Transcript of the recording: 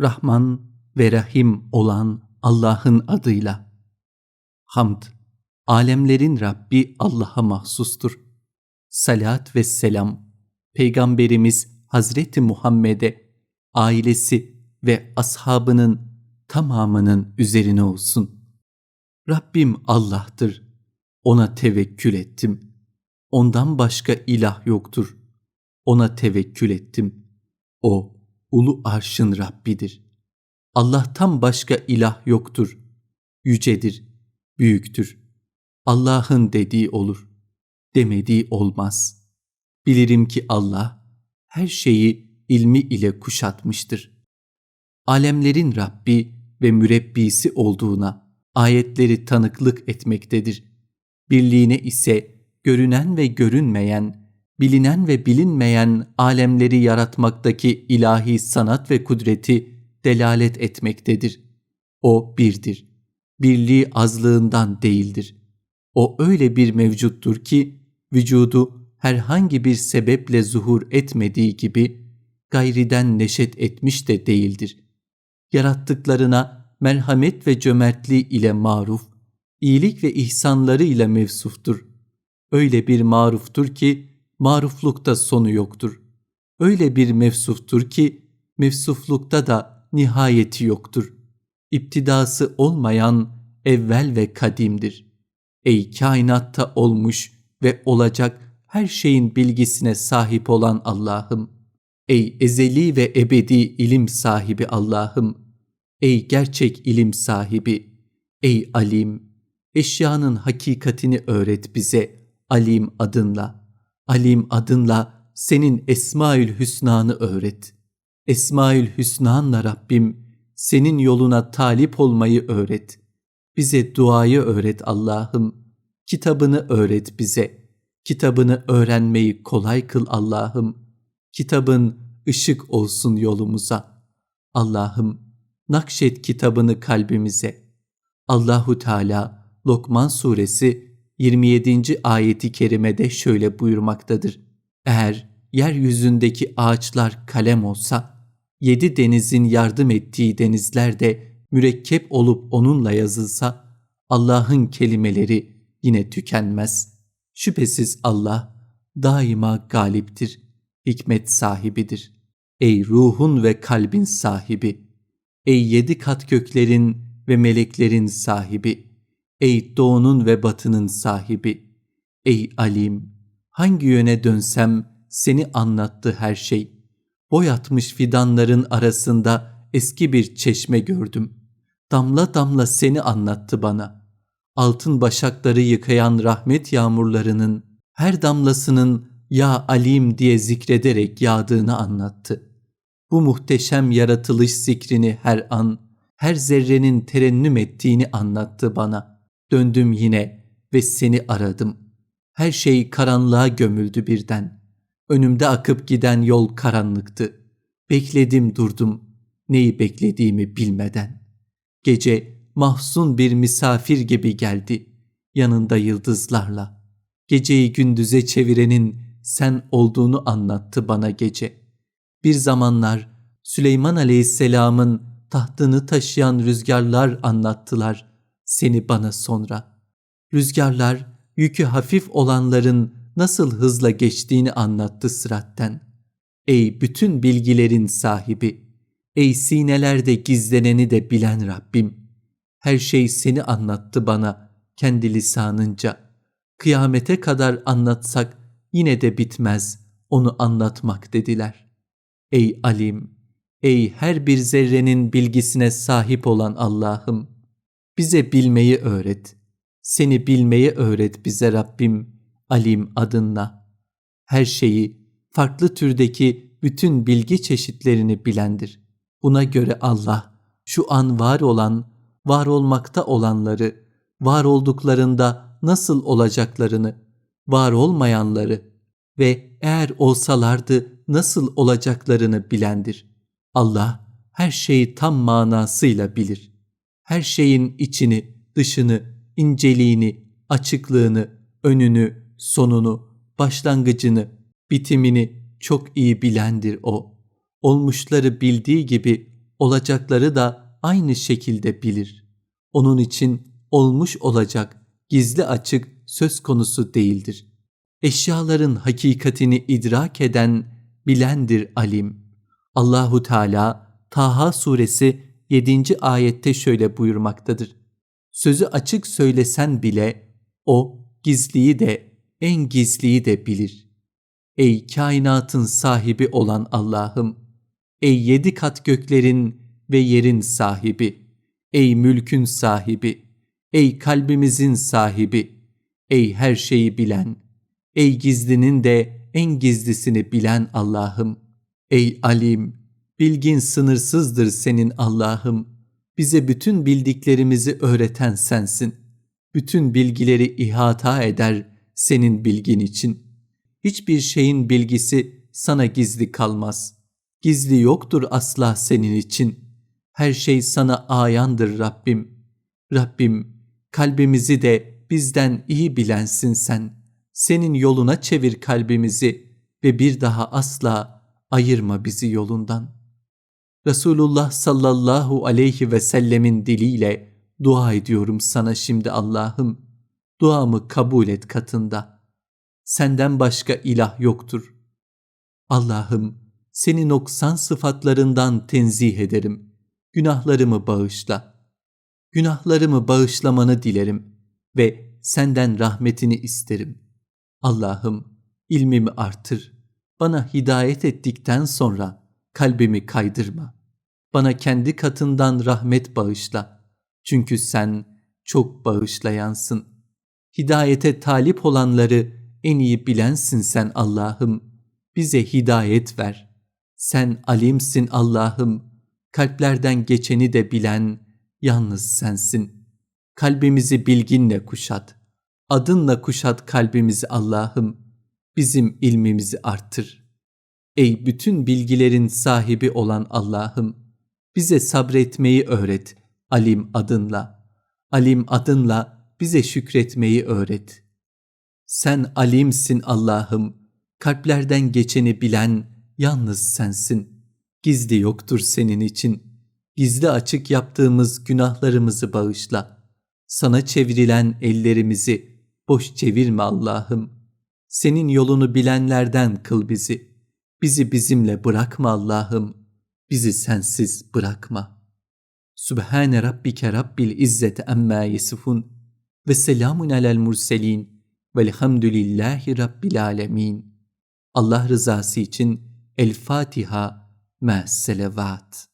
Rahman ve Rahim olan Allah'ın adıyla. Hamd, alemlerin Rabbi Allah'a mahsustur. Salat ve selam, Peygamberimiz Hazreti Muhammed'e, ailesi ve ashabının tamamının üzerine olsun. Rabbim Allah'tır. Ona tevekkül ettim. Ondan başka ilah yoktur. Ona tevekkül ettim. O, ulu arşın Rabbidir. Allah'tan başka ilah yoktur. Yücedir, büyüktür. Allah'ın dediği olur, demediği olmaz. Bilirim ki Allah her şeyi ilmi ile kuşatmıştır. Alemlerin Rabbi ve mürebbisi olduğuna ayetleri tanıklık etmektedir. Birliğine ise görünen ve görünmeyen, bilinen ve bilinmeyen alemleri yaratmaktaki ilahi sanat ve kudreti delalet etmektedir. O birdir. Birliği azlığından değildir. O öyle bir mevcuttur ki vücudu herhangi bir sebeple zuhur etmediği gibi gayriden neşet etmiş de değildir. Yarattıklarına merhamet ve cömertliği ile maruf, iyilik ve ihsanları ile mevsuftur. Öyle bir maruftur ki maruflukta sonu yoktur. Öyle bir mevsuftur ki mevsuflukta da nihayeti yoktur. İptidası olmayan evvel ve kadimdir. Ey kainatta olmuş ve olacak her şeyin bilgisine sahip olan Allah'ım! Ey ezeli ve ebedi ilim sahibi Allah'ım! Ey gerçek ilim sahibi! Ey alim! Eşyanın hakikatini öğret bize alim adınla. Alim adınla senin Esmaül Hüsna'nı öğret. Esmaül Hüsna'nla Rabbim senin yoluna talip olmayı öğret. Bize duayı öğret Allah'ım. Kitabını öğret bize. Kitabını öğrenmeyi kolay kıl Allah'ım. Kitabın ışık olsun yolumuza. Allah'ım nakşet kitabını kalbimize. Allahu Teala Lokman suresi 27. ayeti kerimede şöyle buyurmaktadır. Eğer yeryüzündeki ağaçlar kalem olsa, yedi denizin yardım ettiği denizler de mürekkep olup onunla yazılsa, Allah'ın kelimeleri yine tükenmez. Şüphesiz Allah daima galiptir, hikmet sahibidir. Ey ruhun ve kalbin sahibi! Ey yedi kat göklerin ve meleklerin sahibi! Ey doğunun ve batının sahibi, ey alim, hangi yöne dönsem seni anlattı her şey. Boyatmış fidanların arasında eski bir çeşme gördüm. Damla damla seni anlattı bana. Altın başakları yıkayan rahmet yağmurlarının her damlasının ya alim diye zikrederek yağdığını anlattı. Bu muhteşem yaratılış zikrini her an, her zerrenin terennüm ettiğini anlattı bana.'' Döndüm yine ve seni aradım. Her şey karanlığa gömüldü birden. Önümde akıp giden yol karanlıktı. Bekledim durdum. Neyi beklediğimi bilmeden. Gece mahzun bir misafir gibi geldi. Yanında yıldızlarla. Geceyi gündüze çevirenin sen olduğunu anlattı bana gece. Bir zamanlar Süleyman Aleyhisselam'ın tahtını taşıyan rüzgarlar anlattılar seni bana sonra. Rüzgarlar yükü hafif olanların nasıl hızla geçtiğini anlattı sıratten. Ey bütün bilgilerin sahibi, ey sinelerde gizleneni de bilen Rabbim. Her şey seni anlattı bana kendi lisanınca. Kıyamete kadar anlatsak yine de bitmez onu anlatmak dediler. Ey alim, ey her bir zerrenin bilgisine sahip olan Allah'ım.'' Bize bilmeyi öğret. Seni bilmeyi öğret bize Rabbim Alim adınla. Her şeyi, farklı türdeki bütün bilgi çeşitlerini bilendir. Buna göre Allah şu an var olan, var olmakta olanları, var olduklarında nasıl olacaklarını, var olmayanları ve eğer olsalardı nasıl olacaklarını bilendir. Allah her şeyi tam manasıyla bilir her şeyin içini, dışını, inceliğini, açıklığını, önünü, sonunu, başlangıcını, bitimini çok iyi bilendir O. Olmuşları bildiği gibi olacakları da aynı şekilde bilir. Onun için olmuş olacak gizli açık söz konusu değildir. Eşyaların hakikatini idrak eden, bilendir alim. Allahu Teala Taha suresi 7. ayette şöyle buyurmaktadır. Sözü açık söylesen bile o gizliyi de en gizliyi de bilir. Ey kainatın sahibi olan Allah'ım! Ey yedi kat göklerin ve yerin sahibi! Ey mülkün sahibi! Ey kalbimizin sahibi! Ey her şeyi bilen! Ey gizlinin de en gizlisini bilen Allah'ım! Ey alim! Bilgin sınırsızdır senin Allah'ım. Bize bütün bildiklerimizi öğreten sensin. Bütün bilgileri ihata eder senin bilgin için. Hiçbir şeyin bilgisi sana gizli kalmaz. Gizli yoktur asla senin için. Her şey sana ayandır Rabbim. Rabbim kalbimizi de bizden iyi bilensin sen. Senin yoluna çevir kalbimizi ve bir daha asla ayırma bizi yolundan.'' Resulullah sallallahu aleyhi ve sellemin diliyle dua ediyorum sana şimdi Allah'ım. Duamı kabul et katında. Senden başka ilah yoktur. Allah'ım seni noksan sıfatlarından tenzih ederim. Günahlarımı bağışla. Günahlarımı bağışlamanı dilerim ve senden rahmetini isterim. Allah'ım ilmimi artır. Bana hidayet ettikten sonra kalbimi kaydırma. Bana kendi katından rahmet bağışla. Çünkü sen çok bağışlayansın. Hidayete talip olanları en iyi bilensin sen Allah'ım. Bize hidayet ver. Sen alimsin Allah'ım. Kalplerden geçeni de bilen yalnız sensin. Kalbimizi bilginle kuşat. Adınla kuşat kalbimizi Allah'ım. Bizim ilmimizi arttır. Ey bütün bilgilerin sahibi olan Allah'ım! bize sabretmeyi öğret Alim adınla. Alim adınla bize şükretmeyi öğret. Sen alimsin Allah'ım, kalplerden geçeni bilen yalnız sensin. Gizli yoktur senin için. Gizli açık yaptığımız günahlarımızı bağışla. Sana çevrilen ellerimizi boş çevirme Allah'ım. Senin yolunu bilenlerden kıl bizi. Bizi bizimle bırakma Allah'ım.'' bizi sensiz bırakma. Sübhane Rabbike Rabbil İzzeti Amma Yesifun ve selamun alel murselin velhamdülillahi Rabbil Alemin. Allah rızası için El Fatiha ma selavat.